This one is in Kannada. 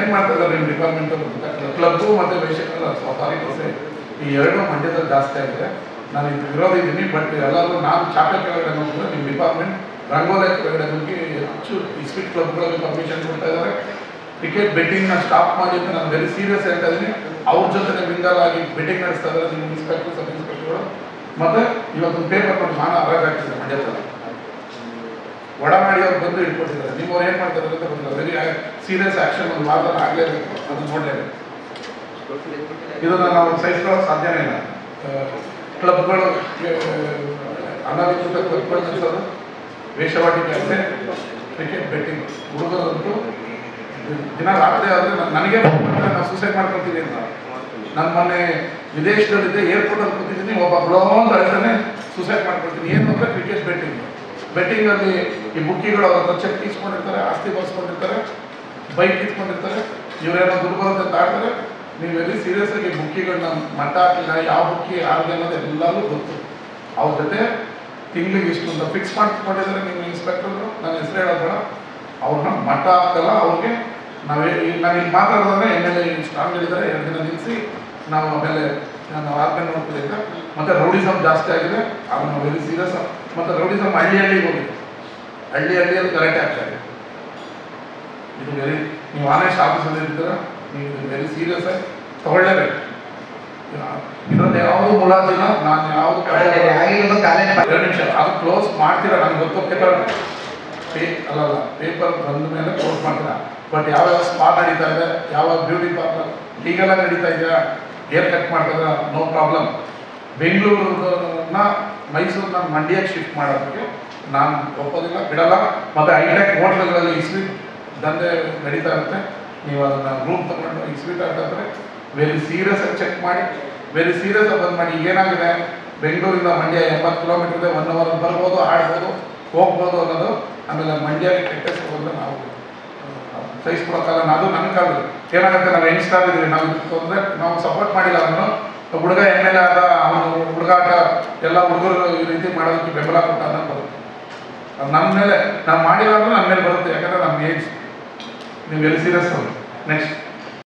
ಏನು ಮಾಡ್ತಾ ಇದ್ದಾರೆ ನಿಮ್ಮ ಡಿಪಾರ್ಟ್ಮೆಂಟ್ ಕ್ಲಬ್ಬು ಮತ್ತೆ ವೇಷ ಸಾರಿ ಈ ಎರಡು ಮಂಡ್ಯದಲ್ಲಿ ಜಾಸ್ತಿ ಆಗಿದೆ. ನಾನು ಇದು ವಿರೋಧ ಇದ್ದೀನಿ ಬಟ್ ಎಲ್ಲರೂ ನಾನು ಚಾಪೆ ಕೆಳಗಡೆ ನೋಡಿದ್ರೆ ನಿಮ್ಮ ಡಿಪಾರ್ಟ್ಮೆಂಟ್ ರಂಗೋಲೆ ಕೆಳಗಡೆ ನುಗ್ಗಿ ಹೆಚ್ಚು ಈ ಸ್ವೀಟ್ ಕ್ಲಬ್ಗಳಲ್ಲಿ ಪರ್ಮಿಷನ್ ಕೊಡ್ತಾ ಇದ್ದಾರೆ. ಕ್ರಿಕೆಟ್ ಬೆಟ್ಟಿಂಗ್ನ ಸ್ಟಾಪ್ ಮಾಡಿ ಅಂತ ನಾನು ವೆರಿ ಸೀರಿಯಸ್ ಹೇಳ್ತಾ ಇದ್ದೀನಿ. ಅವ್ರ ಜೊತೆ ಮಿಂಗಲ್ ಆಗಿ ಬೆಟ್ಟಿಂಗ್ ನಡೆಸ್ತಾ ಇದ್ದಾರೆ ನಿಮ್ಮ ಇನ್ಸ್ಪೆಕ್ಟರ್ ಸಬ್ ಇನ್ಸ್ಪೆಕ್ಟರ್ಗಳು ಮತ್ತು ಇವತ್ತೊಂದು ಪೇಪರ್ ನಾನು ಮಾನ ಹರಾಜಾಗ್ತಿದೆ ಮಂಡ್ಯದಲ್ಲಿ. ಒಡಮಾಡಿ ಬಂದು ಇಟ್ಕೊಟ್ಟಿದ್ದಾರೆ ನಿಮ್ಮವ್ರು ಏನು ಮಾಡ್ತಾರೆ ಅಂತ ಗೊತ್ತಿಲ್ಲ. ವೆರಿ ಸೀರಿಯಸ್ ಆ್ಯಕ್ಷನ್ ಒಂದು ವಾರದಲ್ಲಿ ಆಗಲೇಬೇಕು. ಅದು ನೋಡಲೇಬೇಕು. ಇದನ್ನು ನಾವು ಸಹಿಸ್ಕೊಳ್ಳೋಕೆ ಸಾಧ್ಯನೇ ಇಲ್ಲ. ಕ್ಲಬ್ಗಳು ಅನಧಿಕೃತ ಕ್ಲಬ್ಗಳು ನಡೆಸೋದು ವೇಷವಾಟಿಕೆ ಅಷ್ಟೇ ಕ್ರಿಕೆಟ್ ಬೆಟ್ಟಿಂಗ್ ಹುಡುಗರಂತೂ ದಿನ ರಾತ್ರಿ ಆದರೆ ನನಗೆ ನಾನು ಸೂಸೈಡ್ ಮಾಡ್ಕೊತೀನಿ ಅಂತ. ನಾನು ಮೊನ್ನೆ ವಿದೇಶದಲ್ಲಿದ್ದೆ, ಏರ್ಪೋರ್ಟಲ್ಲಿ ಕೂತಿದ್ದೀನಿ, ಒಬ್ಬ ಬ್ಲೋ ಅಂತ ಹೇಳ್ತಾನೆ ಸೂಸೈಡ್ ಮಾಡ್ಕೊಳ್ತೀನಿ. ಏನು ಅಂದರೆ ಕ್ರಿಕೆಟ್ ಬೆಟ್ಟಿಂಗ್ ಬೆಟ್ಟಿಂಗಲ್ಲಿ ಈ ಬುಕ್ಕಿಗಳು ಅವ್ರ ಚೆಕ್ ಇಸ್ಕೊಂಡಿರ್ತಾರೆ, ಆಸ್ತಿ ಬರ್ಸ್ಕೊಂಡಿರ್ತಾರೆ ಬೈಕ್ ಇಸ್ಕೊಂಡಿರ್ತಾರೆ ಇವರೇನೋ ದುರ್ಬಲತೆ ಆಡ್ತಾರೆ. ನೀವು ಎಲ್ಲಿ ಸೀರಿಯಸ್ ಆಗಿ ಬುಕ್ಕಿಗಳನ್ನ ಮಟ್ಟ ಹಾಕಿಲ್ಲ, ಯಾವ ಬುಕ್ಕಿ ಯಾರಿಗೆ ಅನ್ನೋದು ಎಲ್ಲರೂ ಗೊತ್ತು. ಅವ್ರ ಜೊತೆ ತಿಂಗಳಿಗೆ ಇಷ್ಟು ಅಂತ ಫಿಕ್ಸ್ ಮಾಡ್ಕೊಂಡಿದ್ದಾರೆ ನಿಮ್ಮ ಇನ್ಸ್ಪೆಕ್ಟರ್ ನನ್ನ ಹೆಸರು ಹೇಳೋದು ಬೇಡ. ಅವ್ರನ್ನ ಮಟ್ಟ ಹಾಕಲ್ಲ ಅವ್ರಿಗೆ. ನಾವೇ ನಾನು ಈಗ ಮಾತಾಡೋದಂದ್ರೆ ಎಂ ಎಲ್ ಎ ಸ್ಟ್ರಾಂಗ್ ಹೇಳಿದ್ದಾರೆ. ಎರಡು ದಿನ ನಿಲ್ಲಿಸಿ ನಾವು ಆಮೇಲೆ ನಾನು ಆರ್ಗನ್ ನೋಡ್ತಿದ್ದೆ ಮತ್ತು ರೌಡಿಸಮ್ ಜಾಸ್ತಿ ಆಗಿದೆ. ಅವನು ವೆರಿ ಸೀರಿಯಸ್ ಮತ್ತು ರೌಡಿಸಮ್ ಹಳ್ಳಿ ಹಳ್ಳಿಗೆ ಹೋಗಿದೆ ಹಳ್ಳಿ ಹಳ್ಳಿಯಲ್ಲಿ ಕರೆಕ್ಟ್ ಆಗ್ತಾ ಇದೆ. ಇದು ವೆರಿ ನೀವು ಆನೆಸ್ಟ್ ಆಫೀಸಲ್ಲಿ ಇರ್ತೀರ ನೀವು ವೆರಿ ಸೀರಿಯಸ್ ಆಗಿ ತಗೊಳ್ಳೇಬೇಕು. ಇದರಲ್ಲಿ ಯಾವುದು ಮುಲಾಜಿಲ್ಲ ನಾನು ಯಾವುದು ಎರಡು ನಿಮಿಷ. ಅದು ಕ್ಲೋಸ್ ಮಾಡ್ತೀರಾ? ನನಗೆ ಗೊತ್ತು ಪೇಪರ್ ಪೇ ಅಲ್ಲಲ್ಲ ಪೇಪರ್ ಬಂದ ಮೇಲೆ ಕ್ಲೋಸ್ ಮಾಡ್ತೀರಾ? ಬಟ್ ಯಾವ್ಯಾವ ಸ್ಪಾಟ್ ನಡೀತಾ ಇದೆ? ಯಾವ ಬ್ಯೂಟಿ ಪಾರ್ಲರ್ ಲೀಗಲಾಗಿ ನಡೀತಾ ಇದೆಯಾ? ಹೇರ್ ಕಟ್ ಮಾಡ್ತಾರೆ? ನೋ ಪ್ರಾಬ್ಲಮ್ ಬೆಂಗಳೂರನ್ನ ಮೈಸೂರನ್ನ ಮಂಡ್ಯಕ್ಕೆ ಶಿಫ್ಟ್ ಮಾಡೋದಕ್ಕೆ ನಾನು ಒಪ್ಪೋದಿಲ್ಲ, ಬಿಡಲ್ಲ. ಮತ್ತು ಐಟೆಕ್ ಹೋಟ್ಲುಗಳಲ್ಲಿ ಇಸ್ವಿ ದಂಧೆ ನಡೀತಾ ಇರುತ್ತೆ. ನೀವು ಅದನ್ನು ರೂಮ್ ತಗೊಂಡು ಇಸ್ವಿಟ್ ಹಾಕಿದ್ರೆ ವೆರಿ ಸೀರಿಯಸ್ ಆಗಿ ಚೆಕ್ ಮಾಡಿ ವೆರಿ ಸೀರಿಯಸ್ ಆಗಿ ಬಂದ್ ಮಾಡಿ. ಏನಾಗಿದೆ? ಬೆಂಗಳೂರಿಂದ ಮಂಡ್ಯ ಎಂಬತ್ತು ಕಿಲೋಮೀಟರ್ ಇದೆ ಒನ್ ಅವರ್ ಬರ್ಬೋದು, ಆಡ್ಬೋದು, ಹೋಗ್ಬೋದು ಅನ್ನೋದು ಆಮೇಲೆ ಮಂಡ್ಯ ಕೆಟ್ಟ ಹೋದ್ರೆ ನಾವು ಸಹಿಸ್ಕೊಳಕ್ಕಾಗಲ್ಲ ಅದು ನನ್ನ ಕಾಲದಲ್ಲಿ. ಏನಾಗುತ್ತೆ? ನಾವು ಯಂಗ್ಸ್ಟರ್ ಇದ್ದೀವಿ, ನಾವು ತೊಂದರೆ, ನಾವು ಸಪೋರ್ಟ್ ಮಾಡಿಲ್ಲ ಅವನು ಹುಡುಗ ಎಂ ಎಲ್ ಆದ, ಅವನು ಹುಡುಗಾಟ ಎಲ್ಲ ಹುಡುಗರು ಈ ರೀತಿ ಮಾಡೋದಕ್ಕೆ ಬೆಂಬಲ ಕೊಟ್ಟ ಅನ್ನೋದು ಬರುತ್ತೆ. ಅದು ನಮ್ಮ ಮೇಲೆ, ನಾವು ಅಂದ್ರೆ ನನ್ನ ಮೇಲೆ ಬರುತ್ತೆ, ಯಾಕಂದರೆ ನಮ್ಮ ಏಜ್ ನೀವು ಎಲ್ಲಿ ಸೀರಿಯಸ್ ಅವರು ನೆಕ್ಸ್ಟ್